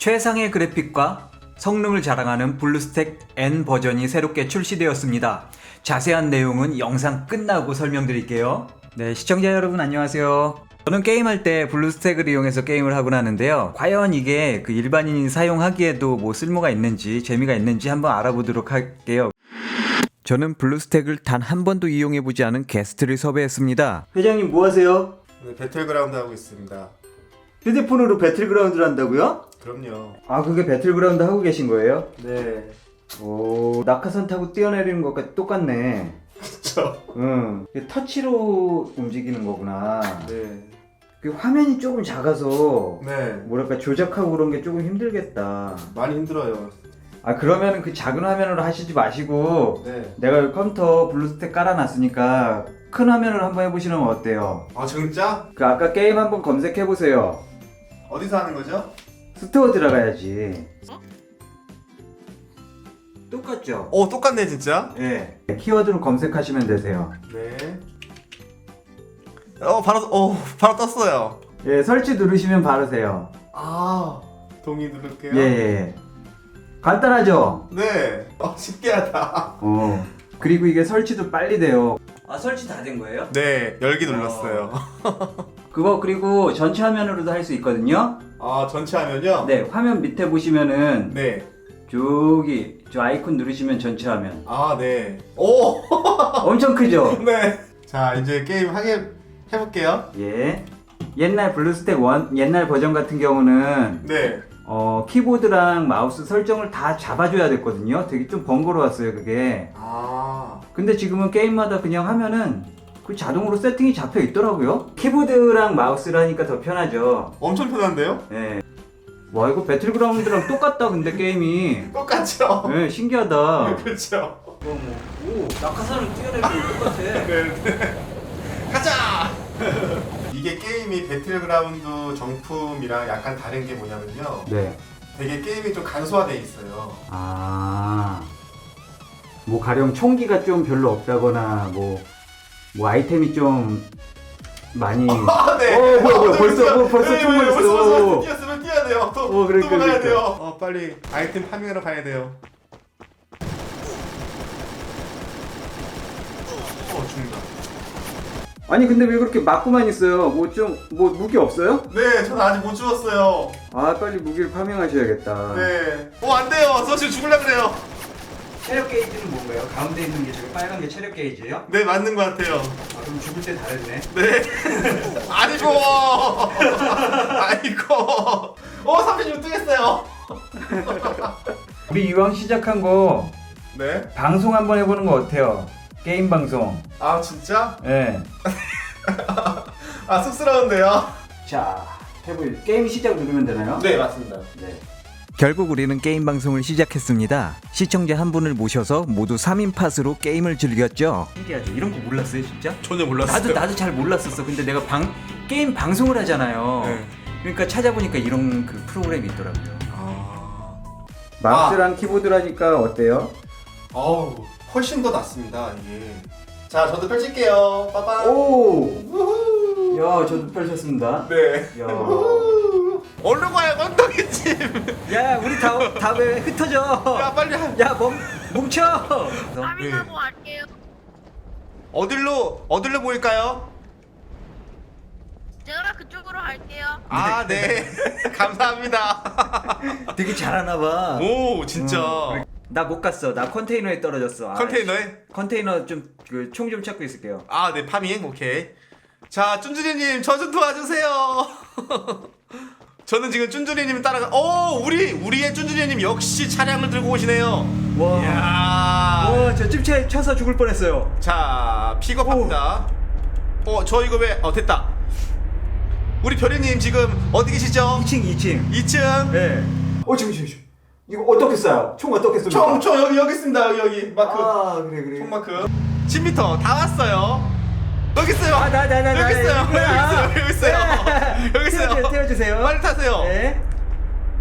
최상의 그래픽과 성능을 자랑하는 블루스택 N 버전이 새롭게 출시되었습니다. 자세한 내용은 영상 끝나고 설명드릴게요. 네, 시청자 여러분 안녕하세요. 저는 게임할 때 블루스택을 이용해서 게임을 하곤 하는데요. 과연 이게 그 일반인이 사용하기에도 뭐 쓸모가 있는지 재미가 있는지 한번 알아보도록 할게요. 저는 블루스택을 단 한 번도 이용해보지 않은 게스트를 섭외했습니다. 회장님 뭐 하세요? 네, 배틀그라운드 하고 있습니다. 휴대폰으로 배틀그라운드를 한다고요? 그럼요. 아 그게 배틀그라운드 하고 계신 거예요? 네. 오 낙하산 타고 뛰어내리는 것과 똑같네. 그렇죠. 응. 이게 터치로 움직이는 거구나. 네. 그 화면이 조금 작아서 네. 뭐랄까 조작하고 그런 게 조금 힘들겠다. 많이 힘들어요. 아 그러면은 그 작은 화면으로 하시지 마시고 네. 내가 여기 컴퓨터 블루스택 깔아놨으니까 큰 화면으로 한번 해보시는 건 어때요? 아 진짜? 그 아까 게임 한번 검색해 보세요. 어디서 하는 거죠? 스토어 들어가야지. 똑같죠? 오 똑같네 진짜. 예. 키워드로 검색하시면 되세요. 네. 어 바로 어 바로 떴어요. 예, 설치 누르시면 바르세요. 아 동의 누를게요. 예, 예, 예. 간단하죠? 네. 어 신기하다. 어. 그리고 이게 설치도 빨리 돼요. 아, 설치 다 된 거예요? 네 열기 눌렀어요. 그거 그리고 전체 화면으로도 할 수 있거든요. 아 전체 화면요? 네, 화면 밑에 보시면은 네. 저기 저 아이콘 누르시면 전체 화면. 아 네. 오. 엄청 크죠? 네. 자 이제 게임 하게 해볼게요. 예. 옛날 블루스택 원 옛날 버전 같은 경우는 네. 어, 키보드랑 마우스 설정을 다 잡아줘야 됐거든요. 되게 좀 번거로웠어요, 그게. 아. 근데 지금은 게임마다 그냥 하면은 그 자동으로 세팅이 잡혀 있더라고요. 키보드랑 마우스라니까 더 편하죠. 엄청 편한데요? 예. 와 이거 배틀그라운드랑 똑같다 근데 게임이. 똑같죠? 예, 신기하다. 그렇죠. 오, 낙하산을 뛰어내리는 거 똑같아. 네. 가자! 이게 게임이 배틀그라운드 정품이랑 약간 다른 게 뭐냐면요. 네. 되게 게임이 좀 간소화돼 있어요. 아. 뭐 가령 총기가 좀 별로 없다거나 뭐, 뭐 아이템이 좀 많이. 아, 네. 어, 뭐야, 뭐야, 네, 벌써, 벌써, 뭐, 벌써 네, 총 네, 맞았어. 벌써, 벌써 뛰었으면 뛰어야 돼요. 또, 어, 그러니까, 또 가야 그러니까. 돼요. 어, 빨리 아이템 파밍하러 가야 돼요. 어, 죽는다. 아니 근데 왜 그렇게 맞고만 있어요? 뭐 좀 뭐 무기 없어요? 네, 저는 아직 못 죽었어요. 아 빨리 무기를 파밍하셔야겠다. 네. 어, 안 돼요. 저 지금 죽으려 그래요. 체력 게이지는 뭔가요? 가운데 있는 게 저기 빨간 게 체력 게이지예요? 네, 맞는 것 같아요. 아 그럼 죽을 때 다르네. 네. 아이고. 아이고. 어, 36등 했어요. 우리 이왕 시작한 거 네. 방송 한번 해보는 거 어때요? 게임 방송. 아, 진짜? 예. 아, 쑥스러운데요? 자 해볼 게임 시작 누르면 되나요? 네, 맞습니다. 네. 결국 우리는 게임 방송을 시작했습니다. 시청자 한 분을 모셔서 모두 3인 팟으로 게임을 즐겼죠. 신기하죠. 이런 거 몰랐어요 진짜? 전혀 몰랐어요. 나도 나도 잘 몰랐었어. 근데 내가 방 게임 방송을 하잖아요. 네. 그러니까 찾아보니까 이런 그 프로그램이 있더라고요. 아. 마우스랑 키보드라니까 어때요? 어우, 훨씬 더 낫습니다, 이게. 자, 저도 펼칠게요. 빠빠. 오. 우후. 야 저도 펼쳤습니다. 네. 야. 얼른 가요, 엉덩이집. 야 우리 다 다왜 흩어져? 야, 빨리 한. 야 멈, 뭉쳐! 파밍하고 갈게요. 어딜로, 어딜로 모일까요? 제가 그쪽으로 갈게요. 아, 네. 감사합니다. 되게 잘하나 봐. 오, 진짜. 나못 갔어. 나 컨테이너에 떨어졌어. 아, 컨테이너에? 컨테이너 좀그총좀 찾고 있을게요. 아, 네, 파밍. 오케이. 자, 쭌쭈리님, 저 좀 도와주세요. 저는 지금 쭌쭈리님 따라가. 오, 우리, 우리의 쭌쭈리님 역시 차량을 들고 오시네요. 와. 이야. 와, 저 찝차에 쳐서 죽을 뻔했어요. 자, 픽업합니다. 어, 저 이거 왜, 어, 됐다. 우리 별이님 지금 어디 계시죠? 2층, 2층. 2층. 네. 어, 지금, 지금, 지금. 이거 어떻게 쏴요? 총 어떻게 쏩니까? 총, 총, 여기, 여기 있습니다. 여기, 여기. 마크. 아, 그래, 그래. 총마크. 10m 다 왔어요. 여기 있어요. 아, 나, 나, 나, 나. 여기 있어요. 여기 있어요. 여기 있어요. 여기 태워주세요. 빨리 타세요. 네.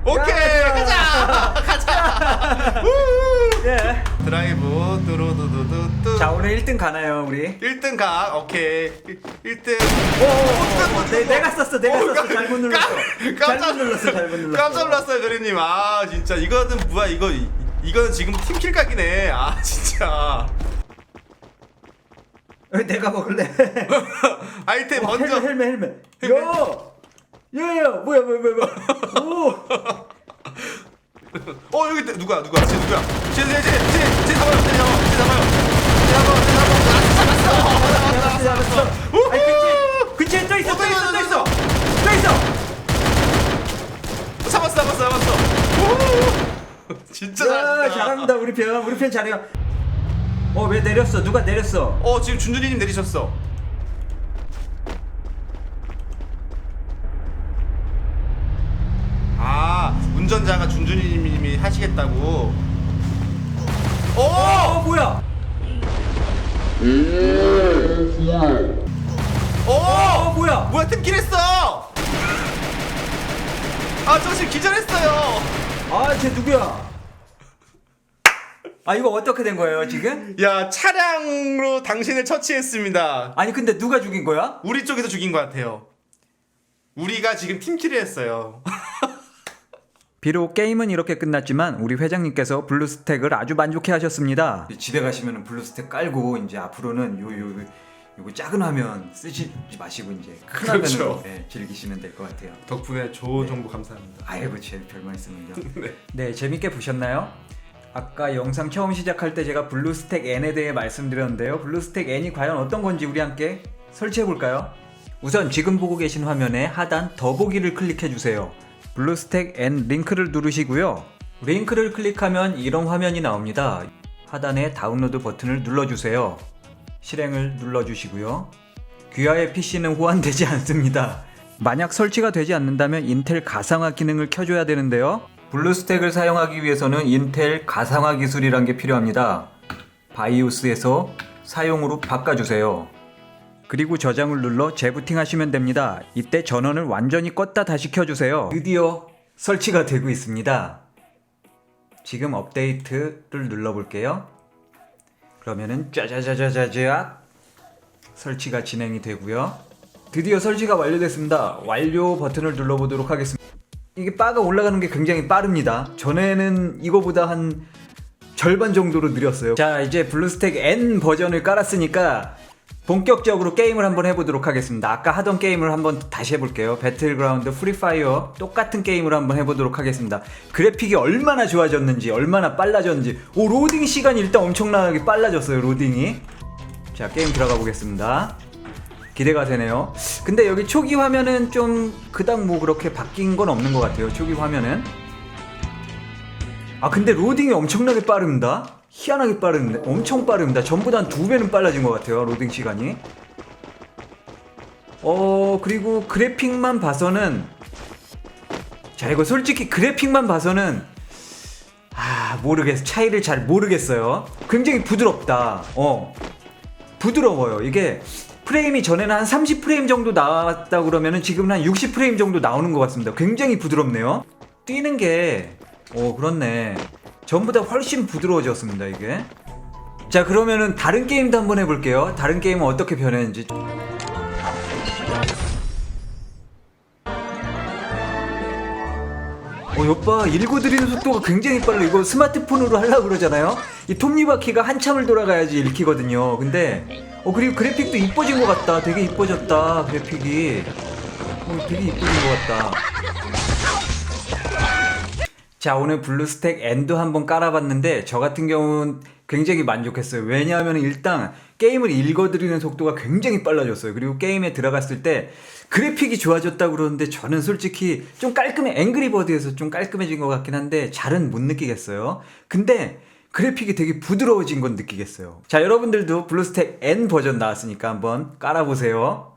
오케이 야, 가자. 가자. 우! 예. 드라이브 뚜루두두두뚜 자 오늘 1등 가나요 우리? 1등 가. 오케이. 1등. 오, 내, 내가 썼어 내가 오, 썼어. 깜- 잘못 눌렀어. 깜- 깜짝 눌렀어 잘못 눌렀어. 깜짝 놀랐어요 그리님. 아 진짜. 이거는 뭐야 이거 이- 이거는 지금 팀킬 각이네. 아 진짜. 왜 내가 먹을래? 아이템 어, 먼저. 헬멧 헬멧 헬멧. 야! 야야 뭐야 뭐야 뭐야 뭐야. 오! 어 여기 있다. 누구야 누구야 쟤 누구야? 쟤쟤쟤쟤쟤 잡아요 쟤 잡아 쟤 잡아요. 쟤 잡아 쟤 잡아 아 잡았어. 잡았어 아니 근처에 근처에 또 있어 또 있어 또 있어 또 있어. 잡았어 잡았어 잡았어. 오! 진짜 야 잘한다. 잘한다 우리 편. 우리 편 잘해요. 어왜 내렸어? 누가 내렸어? 어 지금 준준이님 내리셨어 운전자가 준준이님이 하시겠다고. 오! 어 뭐야? 오! 어 뭐야? 뭐야 팀킬 했어! 아저 지금 기절했어요. 아 쟤 누구야? 아 이거 어떻게 된 거예요 지금? 야 차량으로 당신을 처치했습니다. 아니 근데 누가 죽인 거야? 우리 쪽에서 죽인 것 같아요. 우리가 지금 팀킬을 했어요 비록 게임은 이렇게 끝났지만 우리 회장님께서 블루스택을 아주 만족해 하셨습니다. 집에 가시면은 블루스택 깔고 이제 앞으로는 요요 요거 작은 화면 쓰지 마시고 이제 큰 그렇죠. 화면으로 예, 즐기시면 될 것 같아요. 덕분에 좋은 정보 감사합니다 아이고 제 별말 있습니다. 네. 네 재밌게 보셨나요? 아까 영상 처음 시작할 때 제가 블루스택 N에 대해 말씀드렸는데요. 블루스택 N이 과연 어떤 건지 우리 함께 설치해 볼까요? 우선 지금 보고 계신 화면에 하단 더보기를 클릭해 주세요. 블루스택 N 링크를 누르시고요. 링크를 클릭하면 이런 화면이 나옵니다. 하단에 다운로드 버튼을 눌러주세요. 실행을 눌러주시고요. 귀하의 PC는 호환되지 않습니다. 만약 설치가 되지 않는다면 인텔 가상화 기능을 켜줘야 되는데요. 블루스택을 사용하기 위해서는 인텔 가상화 기술이란 게 필요합니다. 바이오스에서 사용으로 바꿔주세요. 그리고 저장을 눌러 재부팅 하시면 됩니다. 이때 전원을 완전히 껐다 다시 켜주세요. 드디어 설치가 되고 있습니다. 지금 업데이트를 눌러볼게요. 그러면은 짜자자자자자 설치가 진행이 되고요. 드디어 설치가 완료됐습니다. 완료 버튼을 눌러보도록 하겠습니다. 이게 바가 올라가는 게 굉장히 빠릅니다. 전에는 이거보다 한 절반 정도로 느렸어요. 자, 이제 블루스택 N 버전을 깔았으니까 본격적으로 게임을 한번 해보도록 하겠습니다. 아까 하던 게임을 한번 다시 해볼게요. 배틀그라운드 프리파이어 똑같은 게임을 한번 해보도록 하겠습니다. 그래픽이 얼마나 좋아졌는지, 얼마나 빨라졌는지. 오, 로딩 시간이 일단 엄청나게 빨라졌어요, 로딩이. 자, 게임 들어가 보겠습니다. 기대가 되네요. 근데 여기 초기 화면은 좀 그닥 뭐 그렇게 바뀐 건 없는 것 같아요. 초기 화면은. 아 근데 로딩이 엄청나게 빠릅니다. 희한하게 빠른데 엄청 빠릅니다. 전보다 한 두 배는 빨라진 것 같아요. 로딩 시간이. 어 그리고 그래픽만 봐서는 자 이거 솔직히 그래픽만 봐서는 아 모르겠어 차이를 잘 모르겠어요. 굉장히 부드럽다. 어 부드러워요. 이게 프레임이 전에는 한 30프레임 정도 나왔다 그러면은 지금은 한 60프레임 정도 나오는 것 같습니다. 굉장히 부드럽네요. 뛰는 게, 오, 그렇네. 전보다 훨씬 부드러워졌습니다, 이게. 자, 그러면은 다른 게임도 한번 해볼게요. 다른 게임은 어떻게 변했는지. 어, 여빠 읽어드리는 속도가 굉장히 빨라. 이거 스마트폰으로 하려고 그러잖아요. 이 톱니바퀴가 한참을 돌아가야지 읽히거든요. 근데 어 그리고 그래픽도 이뻐진 것 같다. 되게 이뻐졌다. 그래픽이 어, 되게 이뻐진 것 같다. 자 오늘 블루스택 N도 한번 깔아봤는데 저 같은 경우는 굉장히 만족했어요. 왜냐하면 일단 게임을 읽어드리는 속도가 굉장히 빨라졌어요. 그리고 게임에 들어갔을 때 그래픽이 좋아졌다고 그러는데 저는 솔직히 좀 깔끔해 앵그리버드에서 좀 깔끔해진 것 같긴 한데 잘은 못 느끼겠어요. 근데 그래픽이 되게 부드러워진 건 느끼겠어요. 자 여러분들도 블루스택 N 버전 나왔으니까 한번 깔아보세요